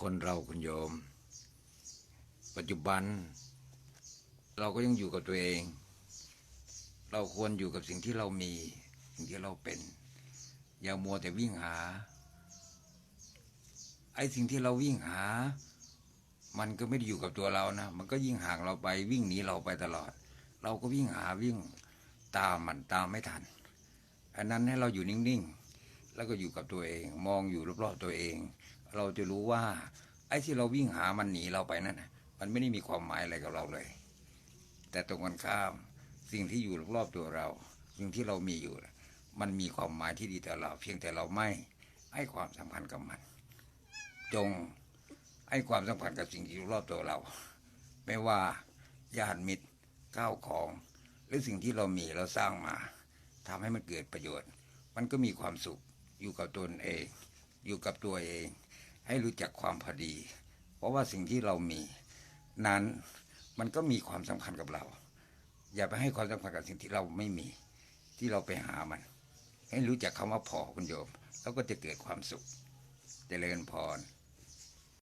คนเราคุณโยม ปัจจุบัน เราก็ยังอยู่กับตัวเอง เราควรอยู่กับสิ่งที่เรามี สิ่งที่เราเป็น อย่ามัวแต่วิ่งหา ไอ้สิ่งที่เราวิ่งหา มันก็ไม่ได้อยู่กับตัวเรานะ มันก็ยิ่งห่างเราไปวิ่งหนีเราไปตลอด เราก็วิ่งหาวิ่งตามมันตามไม่ทันอันนั้นให้เราอยู่นิ่งๆ แล้วก็อยู่กับตัวเอง มองอยู่รอบๆตัวเอง เราจะรู้ว่า ไอ้ที่เราวิ่งหามันหนีเราไปนั่นนะมันไม่ได้มีความหมายอะไรกับเราเลย แต่ตรงกันข้ามสิ่งที่อยู่รอบๆตัวเรา สิ่งที่เรามีอยู่ มันมีความหมายที่ดีต่อเรา เพียงแต่เราไม่ให้ความสำคัญกับมัน จงให้ความสำคัญกับสิ่งที่อยู่รอบตัวเรา ไม่ว่าญาติมิตรข้าวของ หรือสิ่งที่เรามีเราสร้างมาทำให้มันเกิดประโยชน์ มันก็มีความสุขอยู่กับตนเอง อยู่กับตัวเอง ให้รู้จักความพอดี เพราะว่าสิ่งที่เรามีนั้นมันก็มีความสำคัญกับเรา อย่าไปให้ความสำคัญกับสิ่งที่เราไม่มีที่เราไปหามัน ให้รู้จักคำว่าพอคุณโยม แล้วก็จะเกิดความสุขเจริญพร